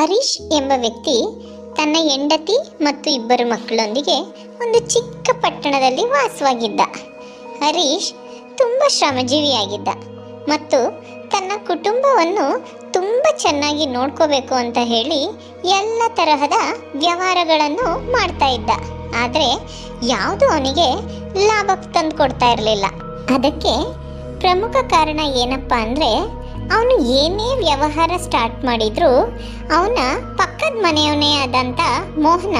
ಹರೀಶ್ ಎಂಬ ವ್ಯಕ್ತಿ ತನ್ನ ಹೆಂಡತಿ ಮತ್ತು ಇಬ್ಬರು ಮಕ್ಕಳೊಂದಿಗೆ ಒಂದು ಚಿಕ್ಕ ಪಟ್ಟಣದಲ್ಲಿ ವಾಸವಾಗಿದ್ದ. ಹರೀಶ್ ತುಂಬ ಶ್ರಮಜೀವಿಯಾಗಿದ್ದ ಮತ್ತು ತನ್ನ ಕುಟುಂಬವನ್ನು ತುಂಬ ಚೆನ್ನಾಗಿ ನೋಡ್ಕೋಬೇಕು ಅಂತ ಹೇಳಿ ಎಲ್ಲ ತರಹದ ವ್ಯವಹಾರಗಳನ್ನು ಮಾಡ್ತಾ ಇದ್ದ. ಆದರೆ ಯಾವುದು ಅವನಿಗೆ ಲಾಭ ತಂದು ಕೊಡ್ತಾ ಇರಲಿಲ್ಲ. ಅದಕ್ಕೆ ಪ್ರಮುಖ ಕಾರಣ ಏನಪ್ಪ ಅಂದರೆ ಅವನು ಏನೇ ವ್ಯವಹಾರ ಸ್ಟಾರ್ಟ್ ಮಾಡಿದ್ರು ಅವನ ಪಕ್ಕದ ಮನೆಯವನೇ ಆದಂಥ ಮೋಹನ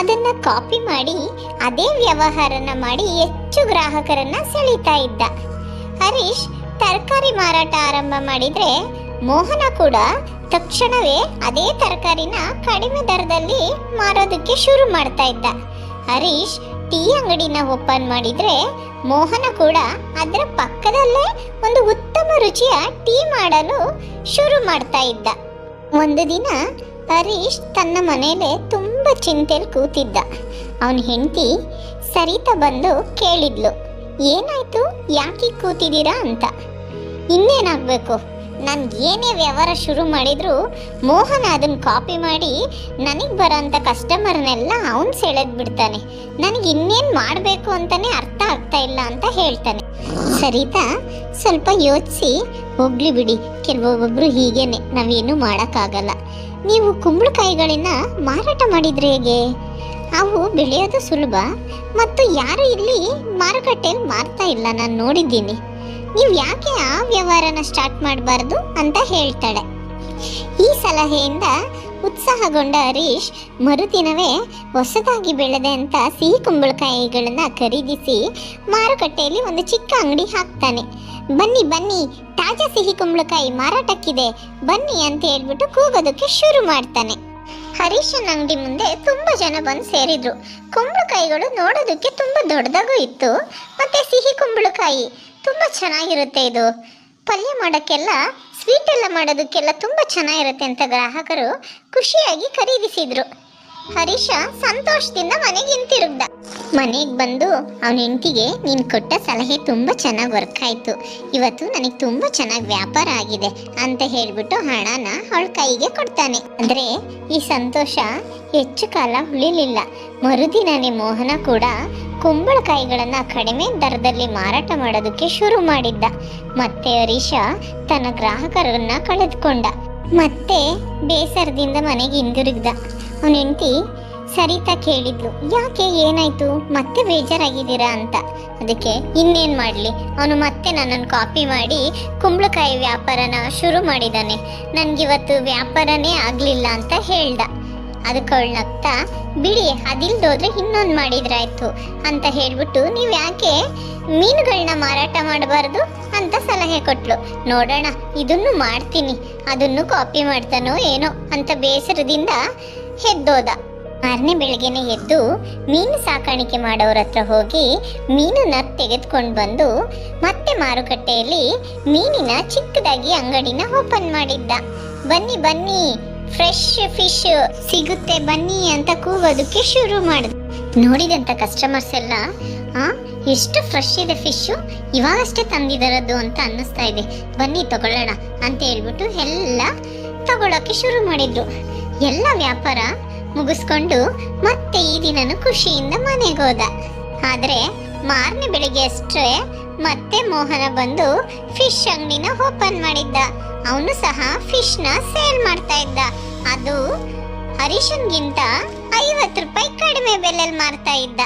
ಅದನ್ನ ಕಾಪಿ ಮಾಡಿ, ಅದೇ ವ್ಯವಹಾರನ ಮಾಡಿ ಹೆಚ್ಚು ಗ್ರಾಹಕರನ್ನ ಸೆಳೀತಾ ಇದ್ದ. ಹರೀಶ್ ತರಕಾರಿ ಮಾರಾಟ ಆರಂಭ ಮಾಡಿದ್ರೆ ಮೋಹನ ಕೂಡ ತಕ್ಷಣವೇ ಅದೇ ತರಕಾರಿನ ಕಡಿಮೆ ದರದಲ್ಲಿ ಮಾರೋದಕ್ಕೆ ಶುರು ಮಾಡ್ತಾ ಇದ್ದ. ಹರೀಶ್ ಟೀ ಅಂಗಡಿನ ಓಪನ್ ಮಾಡಿದ್ರೆ ಮೋಹನ ಕೂಡ ಅದರ ಪಕ್ಕದಲ್ಲೇ ಒಂದು ಉತ್ತಮ ರುಚಿಯ ಟೀ ಮಾಡಲು ಶುರು ಮಾಡ್ತಾ ಇದ್ದ. ಒಂದು ದಿನ ಹರೀಶ್ ತನ್ನ ಮನೆಯಲ್ಲೇ ತುಂಬ ಚಿಂತೆಯಲ್ಲಿ ಕೂತಿದ್ದ. ಅವನ ಹೆಂಡತಿ ಸರಿತಾ ಬಂದು ಕೇಳಿದ್ಲು, ಏನಾಯ್ತು, ಯಾಕೆ ಕೂತಿದ್ದೀರಾ ಅಂತ. ಇನ್ನೇನಾಗಬೇಕು? ನಾನು ಏನೇ ವ್ಯವಹಾರ ಶುರು ಮಾಡಿದ್ರು, ಮೋಹನ ಅದನ್ನ ಕಾಪಿ ಮಾಡಿ ನನಗೆ ಬರೋಂಥ ಕಸ್ಟಮರ್ನೆಲ್ಲ ಅವನು ಸೆಳೆದು ಬಿಡ್ತಾನೆ. ನನಗೆ ಇನ್ನೇನು ಮಾಡಬೇಕು ಅಂತಾನೆ ಅರ್ಥ ಆಗ್ತಾ ಇಲ್ಲ ಅಂತ ಹೇಳ್ತಾನೆ. ಸರಿತಾ, ಸ್ವಲ್ಪ ಯೋಚಿಸಿ. ಹೋಗ್ಲಿ ಬಿಡಿ, ಕೆಲವೊಬ್ಬೊಬ್ರು ಹೀಗೇನೆ, ನಾವೇನು ಮಾಡೋಕ್ಕಾಗಲ್ಲ. ನೀವು ಕುಂಬಳಕಾಯಿಗಳನ್ನ ಮಾರಾಟ ಮಾಡಿದ್ರೆ ಹೇಗೆ? ಅವು ಬೆಳೆಯೋದು ಸುಲಭ, ಮತ್ತು ಯಾರು ಇಲ್ಲಿ ಮಾರುಕಟ್ಟೆಯಲ್ಲಿ ಮಾರ್ತಾ ಇಲ್ಲ, ನಾನು ನೋಡಿದ್ದೀನಿ. ನೀವು ಯಾಕೆ ಆ ವ್ಯವಹಾರನ ಸ್ಟಾರ್ಟ್ ಮಾಡಬಾರ್ದು ಅಂತ ಹೇಳ್ತಾಳೆ. ಈ ಸಲಹೆಯಿಂದ ಉತ್ಸಾಹಗೊಂಡ ಹರೀಶ್ ಮರುದಿನವೇ ಹೊಸದಾಗಿ ಅಂತ ಸಿಹಿ ಕುಂಬಳಕಾಯಿಗಳನ್ನ ಖರೀದಿಸಿ ಮಾರುಕಟ್ಟೆಯಲ್ಲಿ ಒಂದು ಚಿಕ್ಕ ಅಂಗಡಿ ಹಾಕ್ತಾನೆ. ಬನ್ನಿ ಬನ್ನಿ, ತಾಜಾ ಸಿಹಿ ಕುಂಬಳಕಾಯಿ ಮಾರಾಟಕ್ಕಿದೆ. ಬನ್ನಿ ಅಂತ ಹೇಳ್ಬಿಟ್ಟು ಕೂಗೋದಕ್ಕೆ ಶುರು ಮಾಡ್ತಾನೆ. ಹರೀಶನ್ ಅಂಗಡಿ ಮುಂದೆ ತುಂಬ ಜನ ಬಂದು ಸೇರಿದ್ರು. ಕುಂಬಳಕಾಯಿಗಳು ನೋಡೋದಕ್ಕೆ ತುಂಬ ದೊಡ್ಡದಾಗೂ ಇತ್ತು. ಮತ್ತೆ ಸಿಹಿ ಕುಂಬಳಕಾಯಿ ತುಂಬಾ ಚೆನ್ನಾಗಿರುತ್ತೆ ಇದು. ಪಲ್ಯ ಮಾಡೋಕ್ಕೆಲ್ಲ ಸ್ವೀಟ್ ಎಲ್ಲ ಮಾಡೋದಕ್ಕೆಲ್ಲ ತುಂಬ ಚೆನ್ನಾಗಿರುತ್ತೆ ಅಂತ ಗ್ರಾಹಕರು ಖುಷಿಯಾಗಿ ಖರೀದಿಸಿದ್ರು. ಹರೀಶ ಸಂತೋಷದಿಂದ ಮನೆಗೆ ಹಿಂತಿರುಗ್ದ. ಮನೆಗೆ ಬಂದು ಅವನ ಹೆಂಡತಿಗೆ, ನೀನು ಕೊಟ್ಟ ಸಲಹೆ ತುಂಬ ಚೆನ್ನಾಗಿ ವರ್ಕ್ ಆಯಿತು. ಇವತ್ತು ನನಗೆ ತುಂಬ ಚೆನ್ನಾಗಿ ವ್ಯಾಪಾರ ಆಗಿದೆ ಅಂತ ಹೇಳಿಬಿಟ್ಟು ಹಣನ ಅವಳ ಕೈಗೆ ಕೊಡ್ತಾನೆ. ಅಂದರೆ ಈ ಸಂತೋಷ ಹೆಚ್ಚು ಕಾಲ ಉಳಿಲಿಲ್ಲ. ಮರುದಿನನೇ ಮೋಹನ ಕೂಡ ಕುಂಬಳಕಾಯಿಗಳನ್ನು ಕಡಿಮೆ ದರದಲ್ಲಿ ಮಾರಾಟ ಮಾಡೋದಕ್ಕೆ ಶುರು ಮಾಡಿದ್ದ. ಮತ್ತೆ ಹರೀಶ ತನ್ನ ಗ್ರಾಹಕರನ್ನ ಕಳೆದುಕೊಂಡ. ಮತ್ತೆ ಬೇಸರದಿಂದ ಮನೆಗೆ ಹಿಂದಿರುಗ್ದ. ಅವನ ಹೆಂಡತಿ ಸರಿತಾ ಕೇಳಿದ್ಲು, ಯಾಕೆ ಏನಾಯ್ತು? ಮತ್ತೆ ಬೇಜಾರಾಗಿದ್ದೀರಾ ಅಂತ. ಅದಕ್ಕೆ, ಇನ್ನೇನು ಮಾಡಲಿ? ಅವನು ಮತ್ತೆ ನನ್ನನ್ನು ಕಾಪಿ ಮಾಡಿ ಕುಂಬಳಕಾಯಿ ವ್ಯಾಪಾರನ ಶುರು ಮಾಡಿದ್ದಾನೆ ನನಗಿವತ್ತು ವ್ಯಾಪಾರನೇ ಆಗಲಿಲ್ಲ ಅಂತ ಹೇಳ್ದ. ಅದಕ್ಕೆ ಬಿಡಿ ಅದಿಲ್ದೋದ್ರೆ ಇನ್ನೊಂದು ಮಾಡಿದ್ರಾಯ್ತು ಅಂತ ಹೇಳ್ಬಿಟ್ಟು ನೀವು ಯಾಕೆ ಮೀನುಗಳನ್ನ ಮಾರಾಟ ಮಾಡಬಾರ್ದು ಅಂತ ಸಲಹೆ ಕೊಟ್ಲು. ನೋಡೋಣ, ಇದನ್ನು ಮಾಡ್ತೀನಿ, ಅದನ್ನು ಕಾಪಿ ಮಾಡ್ತಾನೋ ಏನೋ ಅಂತ ಬೇಸರದಿಂದ ಹೆದ್ದೋದ. ಮಾರನೇ ಬೆಳಗ್ಗೆನೆ ಎದ್ದು ಮೀನು ಸಾಕಾಣಿಕೆ ಮಾಡೋರ ಹತ್ರ ಹೋಗಿ ಮೀನನ್ನ ತೆಗೆದುಕೊಂಡು ಬಂದು ಮತ್ತೆ ಮಾರುಕಟ್ಟೆಯಲ್ಲಿ ಮೀನಿನ ಚಿಕ್ಕದಾಗಿ ಅಂಗಡಿನ ಓಪನ್ ಮಾಡಿದ್ದ. ಬನ್ನಿ ಬನ್ನಿ ಫ್ರೆಶ್ ಫಿಶ್ ಸಿಗುತ್ತೆ, ಬನ್ನಿ ಅಂತ ಕೂಗೋದಕ್ಕೆ ಶುರು ಮಾಡಿದ್ರು. ನೋಡಿದಂಥ ಕಸ್ಟಮರ್ಸ್ ಎಲ್ಲ ಎಷ್ಟು ಫ್ರೆಶ್ ಇದೆ ಫಿಶ್ಶು ಇವಾಗಷ್ಟೇ ತಂದಿದಾರದು ಅಂತ ಅನ್ನಿಸ್ತಾ ಇದೆ. ಬನ್ನಿ ತಗೊಳ್ಳೋಣ ಅಂತ ಹೇಳ್ಬಿಟ್ಟು ಎಲ್ಲ ತಗೊಳ್ಳೋಕ್ಕೆ ಶುರು ಮಾಡಿದ್ರು. ಎಲ್ಲ ವ್ಯಾಪಾರ ಮುಗಿಸ್ಕೊಂಡು ಮತ್ತೆ ಈ ದಿನನು ಖುಷಿಯಿಂದ ಮನೆಗೆ ಹೋದ. ಆದರೆ ಮಾರನೇ ಬೆಳಿಗ್ಗೆ ಅಷ್ಟೇ ಮತ್ತೆ ಮೋಹನ ಬಂದು ಫಿಶ್ ಅಂಗಡಿನ ಓಪನ್ ಮಾಡಿದ್ದ. ಅವನು ಸಹ ಫಿಶ್ನ ಸೇಲ್ ಮಾಡ್ತಾ ಇದ್ದ. ಅದು ಹರೀಶನ್ಗಿಂತ ಐವತ್ತು ರೂಪಾಯಿ ಕಡಿಮೆ ಬೆಲೆಯಲ್ಲಿ ಮಾರ್ತಾ ಇದ್ದ.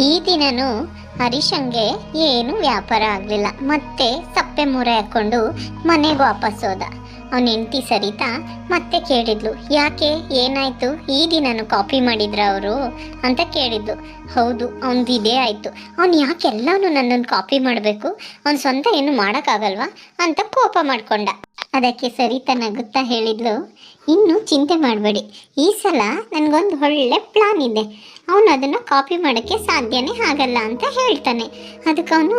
ಈ ದಿನನು ಹರಿಶಂಗೆ ಏನು ವ್ಯಾಪಾರ ಆಗಲಿಲ್ಲ. ಮತ್ತೆ ಸಪ್ಪೆ ಮೂರೆ ಹಾಕೊಂಡು ಮನೆಗೆ ವಾಪಸ್ ಹೋದ. ಅವನ ಹೆಂಡತಿ ಸರಿತಾ? ಮತ್ತೆ ಕೇಳಿದ್ಲು, ಯಾಕೆ? ಏನಾಯ್ತು? ಈ ದಿನನು ಕಾಪಿ ಮಾಡಿದ್ರ ಅವರು? ಅಂತ ಕೇಳಿದ್ಲು, ಹೌದು, ಅವನದು ಇದೇ ಆಯಿತು. ಅವ್ನು ಯಾಕೆ ಎಲ್ಲನೂ ನನ್ನನ್ನು ಕಾಪಿ ಮಾಡಬೇಕು? ಅವ್ನು ಸ್ವಂತ ಏನು ಮಾಡೋಕ್ಕಾಗಲ್ವಾ? ಅಂತ ಕೋಪ ಮಾಡ್ಕೊಂಡ. ಅದಕ್ಕೆ ಸರಿತಾ ನಗುತ್ತಾ ಹೇಳಿದ್ಲು, ಇನ್ನು ಚಿಂತೆ ಮಾಡಬೇಡಿ. ಈ ಸಲ ನನಗೊಂದು ಒಳ್ಳೆ ಪ್ಲಾನ್ ಇದೆ. ಅವನು ಅದನ್ನು ಕಾಪಿ ಮಾಡೋಕ್ಕೆ ಸಾಧ್ಯನೇ ಆಗಲ್ಲ ಅಂತ ಹೇಳ್ತಾನೆ. ಅದಕ್ಕೆ ಅವನು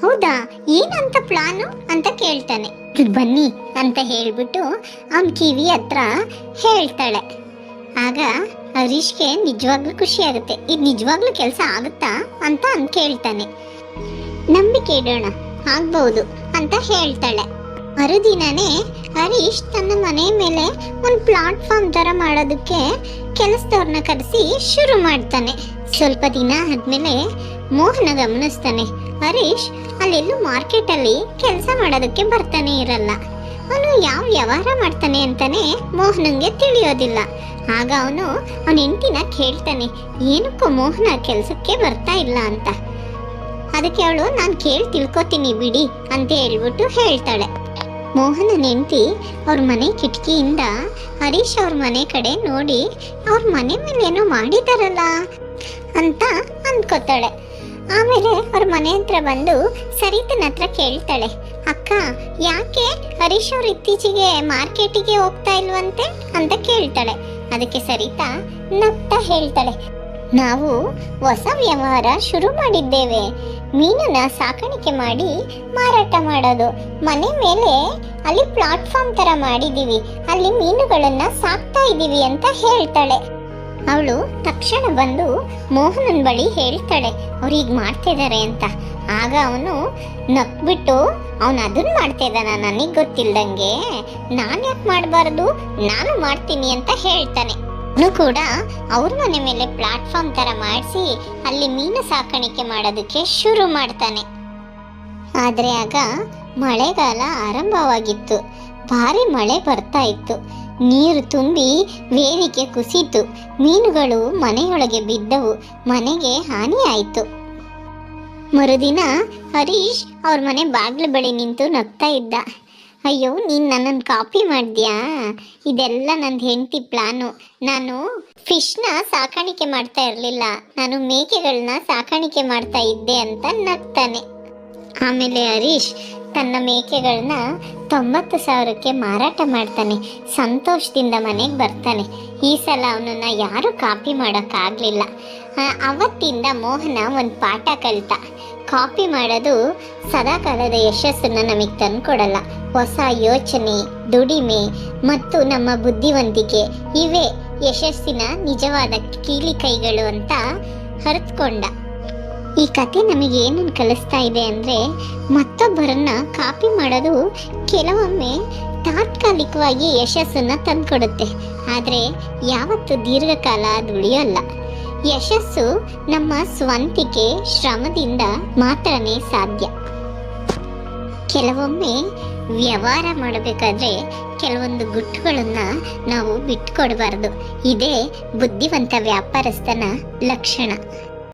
ಹೌದಾ? ಏನಂತ ಪ್ಲಾನು ಅಂತ ಕೇಳ್ತಾನೆ. ಬನ್ನಿ ಅಂತ ಹೇಳಿಬಿಟ್ಟು ಅವನ ಕಿವಿ ಹತ್ರ ಹೇಳ್ತಾಳೆ. ಆಗ ಹರೀಶ್ಗೆ ನಿಜವಾಗ್ಲೂ ಖುಷಿ ಆಗುತ್ತೆ. ಇದು ನಿಜವಾಗ್ಲೂ ಕೆಲಸ ಆಗುತ್ತಾ ಅಂತ ಅವ್ನು ಕೇಳ್ತಾನೆ. ನಂಬಿಕೆ ಇಡೋಣ ಆಗ್ಬಹುದು ಅಂತ ಹೇಳ್ತಾಳೆ. ಮರುದಿನನೇ ಹರೀಶ್ ತನ್ನ ಮನೆ ಮೇಲೆ ಒಂದು ಪ್ಲಾಟ್ಫಾರ್ಮ್ ಥರ ಮಾಡೋದಕ್ಕೆ ಕೆಲಸದವ್ರನ್ನ ಕರೆಸಿ ಶುರು ಮಾಡ್ತಾನೆ. ಸ್ವಲ್ಪ ದಿನ ಆದ್ಮೇಲೆ ಮೋಹನ ಗಮನಿಸ್ತಾನೆ. ಹರೀಶ್ ಅಲ್ಲೆಲ್ಲೂ ಮಾರ್ಕೆಟಲ್ಲಿ ಕೆಲಸ ಮಾಡೋದಕ್ಕೆ ಬರ್ತಾನೆ ಇರಲ್ಲ. ಅವನು ಯಾವ ವ್ಯವಹಾರ ಮಾಡ್ತಾನೆ ಅಂತಾನೆ ಮೋಹನಂಗೆ ತಿಳಿಯೋದಿಲ್ಲ. ಆಗ ಅವನು ಅವನ ಹೆಂಡತಿನ ಕೇಳ್ತಾನೆ, ಏನಕ್ಕೂ ಮೋಹನ ಕೆಲಸಕ್ಕೆ ಬರ್ತಾ ಇಲ್ಲ ಅಂತ. ಅದಕ್ಕೆ ಅವಳು, ನಾನು ಕೇಳಿ ತಿಳ್ಕೊತೀನಿ ಬಿಡಿ ಅಂತ ಹೇಳ್ಬಿಟ್ಟು ಹೇಳ್ತಾಳೆ. ಮೋಹನನ ಹೆಂಡತಿ ಅವ್ರ ಮನೆ ಕಿಟಕಿಯಿಂದ ಹರೀಶ್ ಅವ್ರ ಮನೆ ಕಡೆ ನೋಡಿ, ಅವ್ರ ಮನೆ ಮೇಲೆ ಏನೋ ಮಾಡಿದಾರಲ್ಲ ಅಂತ ಅಂದ್ಕೋತಾಳೆ. ಆಮೇಲೆ ಅವ್ರ ಮನೆ ಹತ್ರ ಬಂದು ಸರಿತನ ಹತ್ರ ಕೇಳ್ತಾಳೆ, ಅಕ್ಕ, ಯಾಕೆ ಹರೀಶ್ ಅವ್ರು ಇತ್ತೀಚೆಗೆ ಮಾರ್ಕೆಟಿಗೆ ಹೋಗ್ತಾ ಇಲ್ವಂತೆ? ಅಂತ ಕೇಳ್ತಾಳೆ. ಅದಕ್ಕೆ ಸರಿತಾ ನಗ್ತಾ ಹೇಳ್ತಾಳೆ, ನಾವು ಹೊಸ ವ್ಯವಹಾರ ಶುರು ಮಾಡಿದ್ದೇವೆ. ಮೀನನ್ನ ಸಾಕಾಣಿಕೆ ಮಾಡಿ ಮಾರಾಟ ಮಾಡೋದು. ಮನೆ ಮೇಲೆ ಅಲ್ಲಿ ಪ್ಲಾಟ್ಫಾರ್ಮ್ ತರ ಮಾಡಿದೀವಿ ಅಲ್ಲಿ ಮೀನುಗಳನ್ನ ಸಾಕ್ತಾ ಇದ್ದೀವಿ ಅಂತ ಹೇಳ್ತಾಳೆ. ಅವಳು ತಕ್ಷಣ ಬಂದು ಮೋಹನನ್ ಬಳಿ ಹೇಳ್ತಾಳೆ ಅವ್ರು ಈಗ ಮಾಡ್ತಿದ್ದಾರೆ ಅಂತ. ಆಗ ಅವನು ನಕ್ಬಿಟ್ಟು ಅವನು ಅದನ್ನ ಮಾಡ್ತಾ ಇದ್ದಾನ ನನಗೆ ಗೊತ್ತಿಲ್ದಂಗೆ. ನಾನು ಯಾಕೆ ಮಾಡಬಾರ್ದು? ನಾನು ಮಾಡ್ತೀನಿ ಅಂತ ಹೇಳ್ತಾನೆ. ಕೂಡ ಅವ್ರ ಮನೆ ಮೇಲೆ ಪ್ಲಾಟ್ಫಾರ್ಮ್ ಥರ ಮಾಡಿಸಿ, ಅಲ್ಲಿ ಮೀನು ಸಾಕಾಣಿಕೆ ಮಾಡೋದಕ್ಕೆ ಶುರು ಮಾಡ್ತಾನೆ. ಆದ್ರೆ ಆಗ ಮಳೆಗಾಲ ಆರಂಭವಾಗಿತ್ತು. ಭಾರಿ ಮಳೆ ಬರ್ತಾ ಇತ್ತು. ನೀರು ತುಂಬಿ ವೇದಿಕೆ ಕುಸಿತು. ಮೀನುಗಳು ಮನೆಯೊಳಗೆ ಬಿದ್ದವು. ಮನೆಗೆ ಹಾನಿಯಾಯಿತು. ಮರುದಿನ ಹರೀಶ್ ಅವ್ರ ಮನೆ ಬಾಗಿಲು ಬಳಿ ನಿಂತು ನಗ್ತಾ ಇದ್ದ. ಅಯ್ಯೋ, ನೀನು ನನ್ನನ್ನು ಕಾಪಿ ಮಾಡಿದ್ಯಾ? ಇದೆಲ್ಲ ನನ್ನ ಹೆಂಡತಿ ಪ್ಲಾನು. ನಾನು ಫಿಶ್ನ ಸಾಕಾಣಿಕೆ ಮಾಡ್ತಾ ಇರಲಿಲ್ಲ. ನಾನು ಮೇಕೆಗಳನ್ನ ಸಾಕಾಣಿಕೆ ಮಾಡ್ತಾ ಇದ್ದೆ ಅಂತ ನಗ್ತಾನೆ. ಆಮೇಲೆ ಹರೀಶ್ ತನ್ನ ಮೇಕೆಗಳನ್ನ ತೊಂಬತ್ತು ಸಾವಿರಕ್ಕೆ ಮಾರಾಟ ಮಾಡ್ತಾನೆ. ಸಂತೋಷದಿಂದ ಮನೆಗೆ ಬರ್ತಾನೆ. ಈ ಸಲ ಅವನನ್ನು ಯಾರೂ ಕಾಪಿ ಮಾಡೋಕ್ಕಾಗಲಿಲ್ಲ. ಅವತ್ತಿಂದ ಮೋಹನ ಒಂದು ಪಾಠ ಕಲಿತ. ಕಾಪಿ ಮಾಡೋದು ಸದಾಕಾಲದ ಯಶಸ್ಸನ್ನು ನಮಗೆ ತಂದುಕೊಡಲ್ಲ. ಹೊಸ ಯೋಚನೆ, ದುಡಿಮೆ ಮತ್ತು ನಮ್ಮ ಬುದ್ಧಿವಂತಿಕೆ ಇವೇ ಯಶಸ್ಸಿನ ನಿಜವಾದ ಕೀಲಿ ಕೈಗಳು ಅಂತ ಅರಿತುಕೊಂಡ ಈ ಕತೆ ನಮಗೆ ಏನನ್ನು ಕಲಿಸ್ತಾ ಇದೆ ಅಂದರೆ ಮತ್ತೊಬ್ಬರನ್ನ ಕಾಪಿ ಮಾಡೋದು ಕೆಲವೊಮ್ಮೆ ತಾತ್ಕಾಲಿಕವಾಗಿ ಯಶಸ್ಸನ್ನು ತಂದುಕೊಡುತ್ತೆ. ಆದರೆ ಯಾವತ್ತೂ ದೀರ್ಘಕಾಲ ಅದು ಉಳಿಯೋಲ್ಲ. ಯಶಸ್ಸು ನಮ್ಮ ಸ್ವಂತಿಕೆ, ಶ್ರಮದಿಂದ ಮಾತ್ರನೇ ಸಾಧ್ಯ. ಕೆಲವೊಮ್ಮೆ ವ್ಯವಹಾರ ಮಾಡಬೇಕಾದ್ರೆ ಕೆಲವೊಂದು ಗುಟ್ಟುಗಳನ್ನು ನಾವು ಬಿಟ್ಟುಕೊಡಬಾರ್ದು ಇದೇ ಬುದ್ಧಿವಂತ ವ್ಯಾಪಾರಸ್ಥನ ಲಕ್ಷಣ.